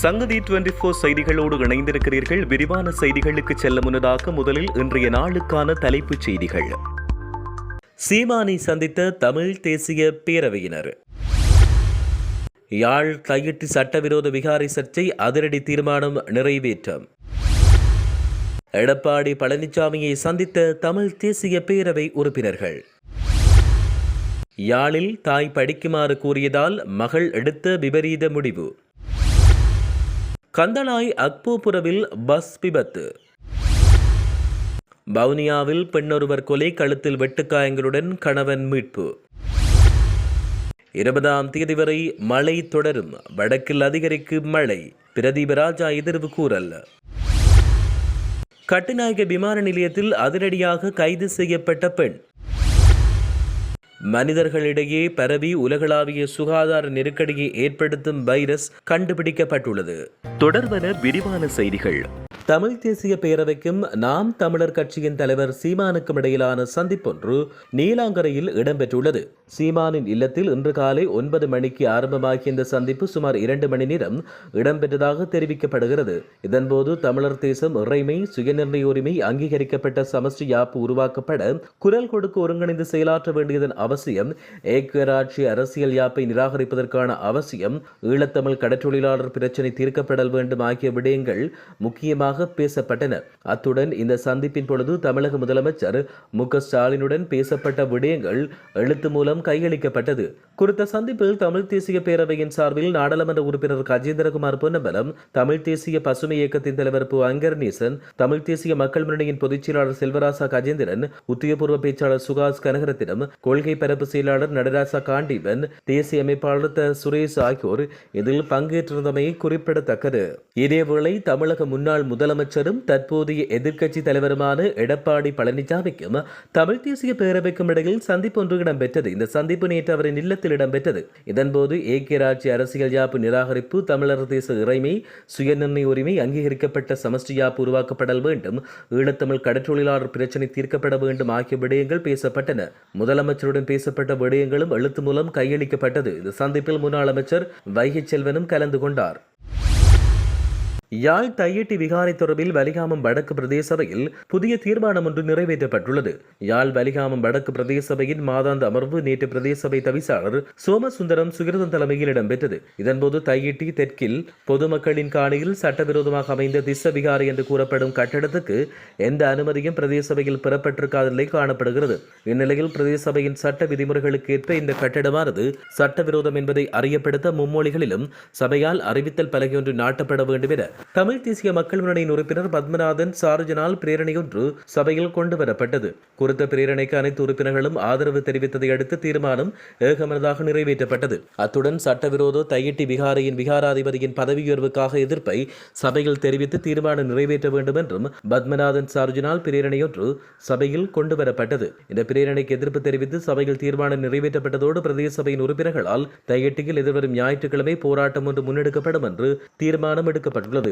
சங்கதி twenty four செய்திகளோடு இணைந்திருக்கிறீர்கள். விரிவான செய்திகளுக்கு செல்ல முன்னதாக முதலில் இன்றைய நாளுக்கான தலைப்புச் செய்திகள். சீமானை சந்தித்த தமிழ் தேசிய பேரவையினர். யாழ் கையிட்டு சட்டவிரோத விகாரை சர்ச்சை அதிரடி தீர்மானம் நிறைவேற்றம். எடப்பாடி பழனிசாமியை சந்தித்த தமிழ் தேசிய பேரவை உறுப்பினர்கள். யாழில் தாய் படிக்குமாறு கூறியதால் மகள் எடுத்த விபரீத முடிவு. கந்தளாய் அக்போபுரவில் பஸ் விபத்து. வவுனியாவில் பெண்ணொருவர் கொலை கழுத்தில் வெட்டுக்காயங்களுடன் கணவன் மீட்பு. இருபதாம் தேதி வரை மழை தொடரும். வடக்கில் அதிகரிக்கும் மழை. பிரதீபராஜா எதிர்வு கூறல். கட்டுநாயக விமான நிலையத்தில் அதிரடியாக கைது செய்யப்பட்ட பெண். மனிதர்களிடையே பரவி உலகளாவிய சுகாதார நெருக்கடியை ஏற்படுத்தும் வைரஸ் கண்டுபிடிக்கப்பட்டுள்ளது. தொடர்வன விரிவான செய்திகள். தமிழ் தேசிய பேரவைக்கும் நாம் தமிழர் கட்சியின் தலைவர் சீமானுக்கும் இடையிலான சந்திப்பொன்று நீலாங்கரையில் இடம்பெற்றுள்ளது. சீமானின் இல்லத்தில் இன்று காலை ஒன்பது மணிக்கு ஆரம்பமாகிய இந்த சந்திப்பு சுமார் இரண்டு மணி நேரம் இடம்பெற்றதாக தெரிவிக்கப்படுகிறது. இதன்போது தமிழர் தேசம் இறைமை சுயநிர்ணய உரிமை அங்கீகரிக்கப்பட்ட சமஷ்டி யாப்பு உருவாக்கப்பட குரல் கொடுக்க ஒருங்கிணைந்து செயலாற்ற வேண்டியதன் அவசியம் ஏக்கராட்சி அரசியல் யாப்பை நிராகரிப்பதற்கான அவசியம் ஈழத்தமிழ் கடற்றொழிலாளர் பிரச்சினை தீர்க்கப்படல் வேண்டும் ஆகிய விடயங்கள் முக்கியமாக பேசப்பட்டன. அத்துடன் இந்த சந்திப்பின் பொழுது தமிழக முதலமைச்சர் மு க ஸ்டாலினுடன் பேசப்பட்ட விடயங்கள் எழுத்து மூலம் கையளிக்கப்பட்டது. குறித்த சந்திப்பில் தமிழ் தேசிய பேரவையின் சார்பில் நாடாளுமன்ற உறுப்பினர் கஜேந்திரகுமார் பொன்னம்பலம் தமிழ் தேசிய பசுமை இயக்கத்தின் தலைவர் பு. அங்கர்நீசன் தமிழ் தேசிய மக்கள் முன்னணியின் பொதுச் செயலாளர் செல்வராசா கஜேந்திரன் உத்தியபூர்வ பேச்சாளர் சுகாஸ் கனகரத்தினம் கொள்கை பரப்பு செயலாளர் நடராசா காண்டீவன் தேசிய அமைப்பாளர் த. சுரேஷ் ஆகியோர் இதில் பங்கேற்றிருந்தமை குறிப்பிடத்தக்கது. இதேவேளை தமிழக முன்னாள் முதல் முதலமைச்சரும் தற்போதைய எதிர்க்கட்சி தலைவருமான எடப்பாடி பழனிசாமிக்கும் தமிழ் தேசிய பேரவைக்கும் இடையில் சந்திப்பு ஒன்று இடம்பெற்றது. இந்த சந்திப்பு நேற்று அவரின் இல்லத்தில் இடம்பெற்றது. இதன்போது ஏக்கிய ராட்சி அரசியல் யாப்பு நிராகரிப்பு தமிழர் தேச இறைமை சுயநிர்ணய உரிமை அங்கீகரிக்கப்பட்ட சமஷ்டி யாப்பு உருவாக்கப்படல் வேண்டும் ஈழத்தமிழ் கடற்றொழிலாளர் பிரச்சினை தீர்க்கப்பட வேண்டும் ஆகிய விடயங்கள் பேசப்பட்டன. முதலமைச்சருடன் பேசப்பட்ட விடயங்களும் எழுத்து மூலம் கையளிக்கப்பட்டது. இந்த சந்திப்பில் முன்னாள் அமைச்சர் வைகை செல்வனும் கலந்து கொண்டார். யாழ் தையிட்டி விகாரை தொடர்பில் வலிகாமம் வடக்கு பிரதேச சபையில் புதிய தீர்மானம் ஒன்று நிறைவேற்றப்பட்டுள்ளது. யாழ் வலிகாமம் வடக்கு பிரதேச சபையின் மாதாந்த அமர்வு நேற்று பிரதேச சபை தவிசாளர் சோமசுந்தரம் சுகிருதன் தலைமையில் இடம்பெற்றது. இதன்போது தையிட்டி தெற்கில் பொதுமக்களின் காணியில் சட்டவிரோதமாக அமைந்த திஸ்ஸ விகாரை என்று கூறப்படும் கட்டடத்துக்கு எந்த அனுமதியும் பிரதேச சபையில் பெறப்பட்டிருக்காத நிலை காணப்படுகிறது. இந்நிலையில் பிரதேச சபையின் சட்ட விதிமுறைகளுக்கு ஏற்ப இந்த கட்டடமானது சட்டவிரோதம் என்பதை அறியப்படுத்த மும்மொழிகளிலும் சபையால் அறிவித்தல் பலகையொன்று நாட்டப்பட வேண்டும் என தமிழ் தேசிய மக்கள் முன்னணியின் உறுப்பினர் பத்மநாதன் சார்ஜினால் பிரேரணையொன்று சபையில் கொண்டு வரப்பட்டது குறித்த பிரேரணைக்கு அனைத்து உறுப்பினர்களும் ஆதரவு தெரிவித்ததை அடுத்து தீர்மானம் ஏகமனதாக நிறைவேற்றப்பட்டது. அத்துடன் சட்டவிரோத தையிட்டி விகாரையின் விகாராதிபதியின் பதவி உயர்வுக்காக எதிர்ப்பை சபையில் தெரிவித்து தீர்மானம் நிறைவேற்ற வேண்டும் என்றும் பத்மநாதன் சார்ஜினால் பிரேரணையொன்று சபையில் கொண்டு வரப்பட்டது இந்த பிரேரணைக்கு எதிர்ப்பு தெரிவித்து சபையில் தீர்மானம் நிறைவேற்றப்பட்டதோடு பிரதேச சபையின் உறுப்பினர்களால் தையிட்டியில் எதிர்வரும் ஞாயிற்றுக்கிழமை போராட்டம் ஒன்று முன்னெடுக்கப்படும் என்று தீர்மானம் எடுக்கப்பட்டுள்ளது.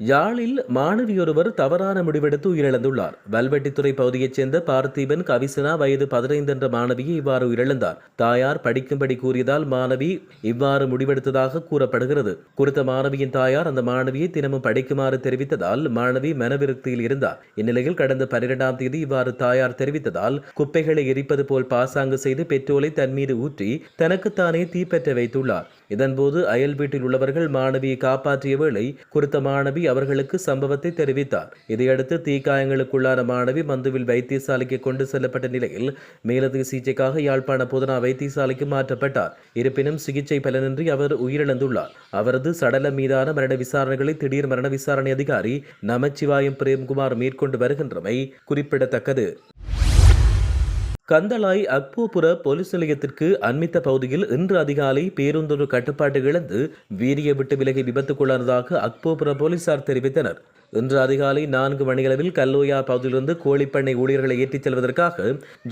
யாழில் மாணவியொருவர் தவறான முடிவெடுத்து உயிரிழந்துள்ளார். வல்வெட்டித்துறை பகுதியைச் சேர்ந்த பார்த்திபன் கவிசனா வயது பதினைந்து என்ற மாணவியை இவ்வாறு உயிரிழந்தார். தாயார் படிக்கும்படி கூறியதால் மாணவி இவ்வாறு முடிவெடுத்ததாக கூறப்படுகிறது. குறித்த மாணவியின் தாயார் அந்த மாணவியை தினமும் படிக்குமாறு தெரிவித்ததால் மாணவி மனவிருத்தியில் இருந்தார். இந்நிலையில் கடந்த பன்னிரெண்டாம் தேதி இவ்வாறு தாயார் தெரிவித்ததால் குப்பைகளை எரிப்பது போல் பாசாங்கு செய்து பெட்ரோலை தன் மீது ஊற்றி தனக்குத்தானே தீப்பற்ற வைத்துள்ளார். இதன்போது அயல் வீட்டில் உள்ளவர்கள் மாணவியை காப்பாற்றிய வேளை குறித்த மாணவி அவர்களுக்கு சம்பவத்தை தெரிவித்தார். இதையடுத்து தீக்காயங்களுக்குள்ளான மாணவி மந்துவில் வைத்தியசாலைக்கு கொண்டு செல்லப்பட்ட நிலையில் மேலதிக சிகிச்சைக்காக யாழ்ப்பாண போதனா வைத்தியசாலைக்கு மாற்றப்பட்டார். இருப்பினும் சிகிச்சை பலனின்றி அவர் உயிரிழந்துள்ளார். அவரது சடலம் மீதான மரண விசாரணைகளை திடீர் மரண விசாரணை அதிகாரி நமச்சிவாயம் பிரேம்குமார் மேற்கொண்டு வருகின்றமை குறிப்பிடத்தக்கது. கந்தளாய் அக்போபுர போலீஸ் நிலையத்திற்கு அண்மித்த பகுதியில் இன்று அதிகாலை பேருந்தொரு கட்டுப்பாட்டு இழந்து வீரிய விட்டு விலகி விபத்துக்குள்ளானதாக அக்போபுர போலீசார் தெரிவித்தனர். இன்று அதிகாலை நான்கு மணியளவில் கல்லோயா பகுதியிலிருந்து கோழிப்பண்ணை ஊழியர்களை ஏற்றிச் செல்வதற்காக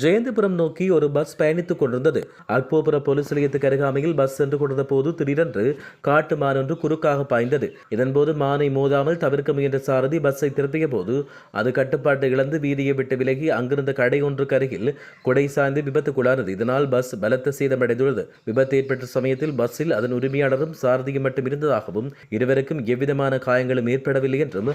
ஜெயந்திபுரம் நோக்கி ஒரு பஸ் பயணித்துக் கொண்டிருந்தது. அல்போபுர போலீஸ் நிலையத்துக்கு அருகாமையில் பஸ் சென்று கொண்டிருந்த போது திடீரென்று காட்டு மான் ஒன்று குறுக்காக பாய்ந்தது. இதன்போது மானை மோதாமல் தவிர்க்க முயன்ற சாரதி பஸ்ஸை திருப்பிய போது அது கட்டுப்பாட்டை இழந்து வீதியை விட்டு விலகி அங்கிருந்த கடை ஒன்றுக்கு அருகில் குடை சாய்ந்து விபத்துக்குள்ளானது. இதனால் பஸ் பலத்த சேதமடைந்துள்ளது. விபத்து ஏற்பட்ட சமயத்தில் பஸ்ஸில் அதன் உரிமையாளரும் சாரதியும் மட்டும் இருந்ததாகவும் இருவருக்கும் எவ்விதமான காயங்களும் ஏற்படவில்லை என்றும்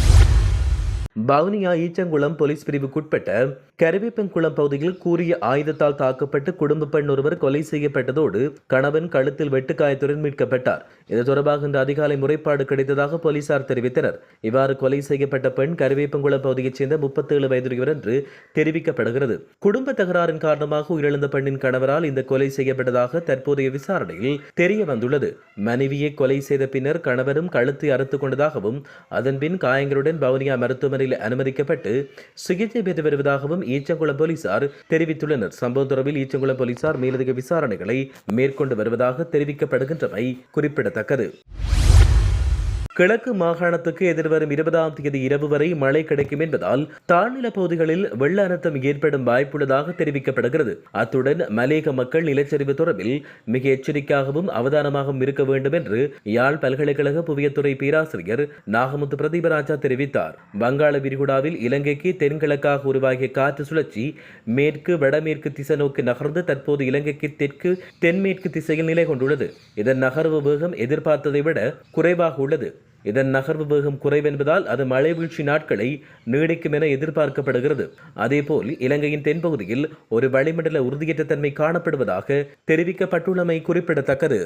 வவுனியா ஈச்சங்குளம் போலீஸ் பிரிவுக்குட்பட்ட கருவேப்பங்குளம் பகுதியில் கூறிய ஆயுதத்தால் தாக்கப்பட்டு குடும்ப பெண் ஒருவர் கொலை செய்யப்பட்டதோடு கணவன் கழுத்தில் வெட்டுக்காயத்துடன் மீட்கப்பட்டார். இது தொடர்பாக இன்று அதிகாலை முறைப்பாடு கிடைத்ததாக போலீசார் தெரிவித்தனர். இவ்வாறு கொலை செய்யப்பட்ட பெண் கருவேப்பங்குளம் பகுதியைச் சேர்ந்த முப்பத்தேழு வயதுடையவர் என்று தெரிவிக்கப்படுகிறது. குடும்ப தகராறின் காரணமாக உயிரிழந்த பெண்ணின் கணவரால் இந்த கொலை செய்யப்பட்டதாக தற்போதைய விசாரணையில் தெரிய வந்துள்ளது. மனைவியை கொலை செய்த பின்னர் கணவரும் கழுத்தை அறுத்துக் கொண்டதாகவும் அதன்பின் காயங்களுடன் பவுனியா மருத்துவமனை மருத்துவமனையில் அனுமதிக்கப்பட்டு சிகிச்சை பெற்று வருவதாகவும் ஈச்சங்குளம் போலீசார் தெரிவித்துள்ளனர். சம்பவம் தொடர்பில் ஈச்சங்குளம் போலீசார் மேலதிக விசாரணைகளை மேற்கொண்டு வருவதாக தெரிவிக்கப்படுகின்றமை குறிப்பிடத்தக்கது. கிழக்கு மாகாணத்துக்கு எதிர்வரும் இருபதாம் தேதி இரவு வரை மழை கிடைக்கும் என்பதால் தாழ்நில பகுதிகளில் வெள்ள அழுத்தம் ஏற்படும் வாய்ப்புள்ளதாக தெரிவிக்கப்படுகிறது. அத்துடன் மலேக மக்கள் நிலச்சரிவு தொடர்பில் மிக எச்சரிக்கையாகவும் அவதானமாகவும் இருக்க வேண்டும் என்று யாழ் பல்கலைக்கழக புவியத்துறை பேராசிரியர் நாகமுத்து பிரதீபராஜா தெரிவித்தார். வங்காள விரிகுடாவில் இலங்கைக்கு தென்கிழக்காக உருவாகிய காற்று சுழற்சி மேற்கு வடமேற்கு திசை நோக்கி நகர்ந்து தற்போது இலங்கைக்கு தெற்கு தென்மேற்கு திசையில் நிலை கொண்டுள்ளது. இதன் நகர்வு வேகம் எதிர்பார்த்ததை விட குறைவாக உள்ளது. இதன் நகர்வு வேகம் குறைவென்பதால் அது மழை வீழ்ச்சி நாட்களை நீடிக்கும் என எதிர்பார்க்கப்படுகிறது. அதேபோல் இலங்கையின் தென்பகுதியில் ஒரு வளிமண்டல உறுதியற்ற தன்மை காணப்படுவதாக தெரிவிக்கப்பட்டுள்ளமை குறிப்பிடத்தக்கது.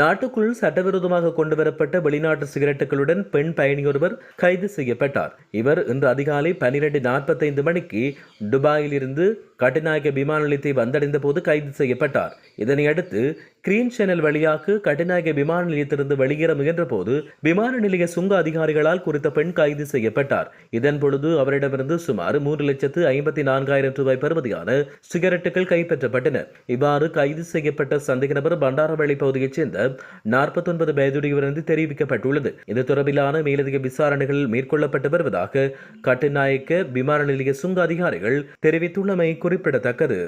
நாட்டுக்குள் சட்டவிரோதமாக கொண்டுவரப்பட்ட வெளிநாட்டு சிகரெட்டுகளுடன் பெண் பயணியொருவர் கைது செய்யப்பட்டார். இவர் இன்று அதிகாலை பனிரெண்டு நாற்பத்தைந்து மணிக்கு துபாயில் இருந்து விமான நிலையத்தை வந்தடைந்த போது கைது செய்யப்பட்டார். இதனையடுத்து கிரீன் சேனல் வழியாக கட்டுநாயக விமான நிலையத்திலிருந்து வெளியேற முயன்றபோது விமான நிலைய சுங்க அதிகாரிகளால் குறித்த பெண் கைது செய்யப்பட்டார். இதன் பொழுது அவரிடமிருந்து சுமார் மூன்று லட்சத்து ஐம்பத்தி நான்காயிரம் ரூபாய் பெறுமதியான சிகரெட்டுகள் கைப்பற்றப்பட்டன. இவ்வாறு கைது செய்யப்பட்ட சந்தேக நபர் பண்டாரவளி பகுதியைச் சேர்ந்த நாற்பத்தொன்பது வயதுடையவர் என்று தெரிவிக்கப்பட்டுள்ளது. இது தொடர்பிலான மேலதிக விசாரணைகள் மேற்கொள்ளப்பட்டு வருவதாக கட்டுநாயக்க விமான நிலைய சுங்க அதிகாரிகள் தெரிவித்துள்ளமை குறிப்பிடத்தக்கது.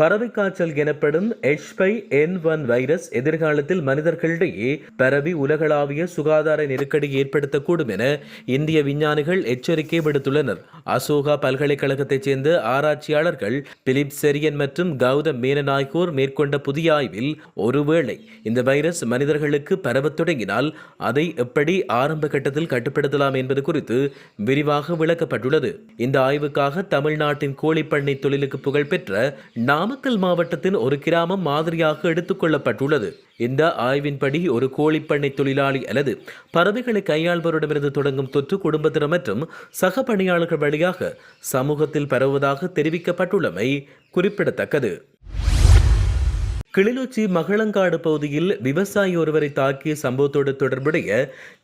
பறவை காய்ச்சல் எனப்படும் எச்பை என் ஒன் வைரஸ் எதிர்காலத்தில் மனிதர்களிடையே பரவி உலகளாவிய சுகாதார நெருக்கடி ஏற்படுத்தக்கூடும் என இந்திய விஞ்ஞானிகள் எச்சரிக்கை விடுத்துள்ளனர். அசோகா பல்கலைக்கழகத்தைச் சேர்ந்த ஆராய்ச்சியாளர்கள் பிலிப் செரியன் மற்றும் கௌதம் மேனன் ஆகியோர் மேற்கொண்ட புதிய ஆய்வில் ஒருவேளை இந்த வைரஸ் மனிதர்களுக்கு பரவத் தொடங்கினால் அதை எப்படி ஆரம்ப கட்டத்தில் கட்டுப்படுத்தலாம் என்பது குறித்து விரிவாக விளக்கப்பட்டுள்ளது. இந்த ஆய்வுக்காக தமிழ்நாட்டின் கோழிப்பண்ணை தொழிலுக்கு புகழ்பெற்ற நாம் நாமக்கல் மாவட்டத்தின் ஒரு கிராமம் மாதிரியாக எடுத்துக்கொள்ளப்பட்டுள்ளது இந்த ஆய்வின்படி ஒரு கோழிப்பண்ணை தொழிலாளி அல்லது பறவைகளை கையாள்பவரிடமிருந்து தொடங்கும் தொற்று குடும்பத்தினர் மற்றும் சக பணியாளர்கள் வழியாக சமூகத்தில் பரவுவதாக தெரிவிக்கப்பட்டுள்ளமை குறிப்பிடத்தக்கது. கிளிநொச்சி மகளங்காடு பகுதியில் விவசாயி ஒருவரை தாக்கிய சம்பவத்தோடு தொடர்புடைய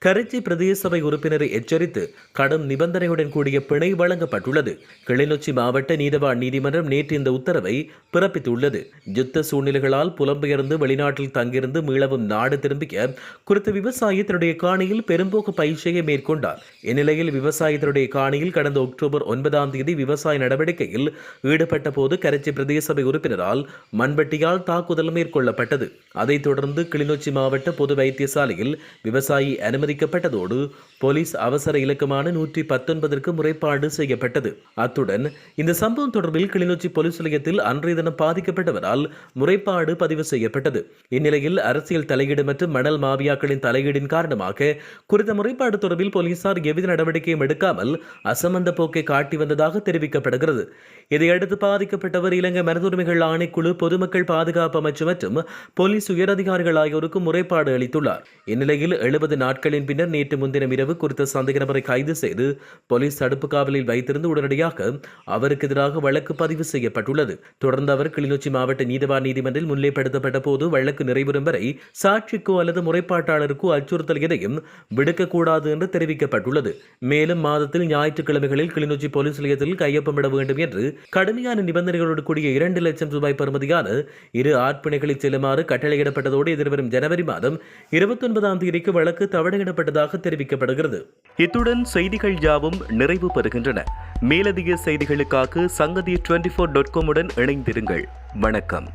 கரைச்சி பிரதேச சபை உறுப்பினரை எச்சரித்து கடும் நிபந்தனையுடன் கூடிய பிணை வழங்கப்பட்டுள்ளது. கிளிநொச்சி மாவட்ட நீதவான் நீதிமன்றம் நேற்று இந்த உத்தரவை பிறப்பித்துள்ளது. யுத்த சூழ்நிலைகளால் புலம்பெயர்ந்து வெளிநாட்டில் தங்கியிருந்து மீளவும் நாடு திரும்பிய குறித்த விவசாயி தன்னுடைய காணியில் பெரும்போக்கு பயிற்சியை மேற்கொண்டார். இந்நிலையில் விவசாயி தன்னுடைய காணியில் கடந்த அக்டோபர் ஒன்பதாம் தேதி விவசாய நடவடிக்கையில் ஈடுபட்ட போது கரைச்சி பிரதேச சபை உறுப்பினரால் மண்வெட்டியால் தாக்குதல் மேற்கொள்ளப்பட்டது. அதைத் தொடர்ந்து கிளிநொச்சி மாவட்ட பொது வைத்தியசாலையில் விவசாயி அனுமதிக்கப்பட்டதோடு போலீஸ் அவசர இலக்கமான நூற்றி பத்தொன்பதற்கு முறைப்பாடு செய்யப்பட்டது. அத்துடன் இந்த சம்பவம் தொடர்பில் கிளிநொச்சி போலீஸ் நிலையத்தில் அன்றைய தினம் பாதிக்கப்பட்டவரால் முறைப்பாடு பதிவு செய்யப்பட்டது. இந்நிலையில் அரசியல் தலையீடு மற்றும் மணல் மாவியாக்களின் தலையீடின் காரணமாக குறித்த முறைப்பாடு தொடர்பில் போலீசார் எவ்வித நடவடிக்கையும் எடுக்காமல் அசமந்த போக்கை காட்டி வந்ததாக தெரிவிக்கப்படுகிறது. இதையடுத்து பாதிக்கப்பட்டவர் இலங்கை மனித உரிமைகள் ஆணைக்குழு பொதுமக்கள் பாதுகாப்பு முதலமைச்சர் மற்றும் போலீஸ் உயரதிகாரிகள் ஆகியோருக்கு முறைப்பாடு அளித்துள்ளார். இந்நிலையில் எழுபது நாட்களின் பின்னர் நேற்று முன்தினம் இரவு குறித்த சந்தேக நபரை கைது செய்து போலீஸ் தடுப்பு காவலில் வைத்திருந்து உடனடியாக அவருக்கு எதிராக வழக்கு பதிவு செய்யப்பட்டுள்ளது. தொடர்ந்து அவர் கிளிநொச்சி மாவட்ட நீதிவான் நீதிமன்றில் முன்னிலைப்படுத்தப்பட்ட போது வழக்கு நிறைவுறும் வரை சாட்சிக்கோ அல்லது முறைப்பாட்டாளருக்கோ அச்சுறுத்தல் எதையும் விடுக்கக்கூடாது என்று தெரிவிக்கப்பட்டுள்ளது. மேலும் மாதத்தில் ஞாயிற்றுக்கிழமைகளில் கிளிநொச்சி போலீஸ் நிலையத்தில் கையொப்பமிட வேண்டும் என்று கடுமையான நிபந்தனைகளோடு கூடிய இரண்டு லட்சம் ரூபாய் பெறுமதியான இரு ஆர் நாட்பிணைகளில் செல்லுமாறு கட்டளையிடப்பட்டதோடு எதிர்வரும் ஜனவரி மாதம் இருபத்தொன்பதாம் தேதிக்கு வழக்கு தவணையிடப்பட்டதாக தெரிவிக்கப்படுகிறது. இத்துடன் செய்திகள் யாவும் நிறைவு பெறுகின்றன. மேலதிக செய்திகளுக்காக சங்கதி டுவெண்டி ஃபோர் டாட் காமுடன் இணைந்திருங்கள். வணக்கம்.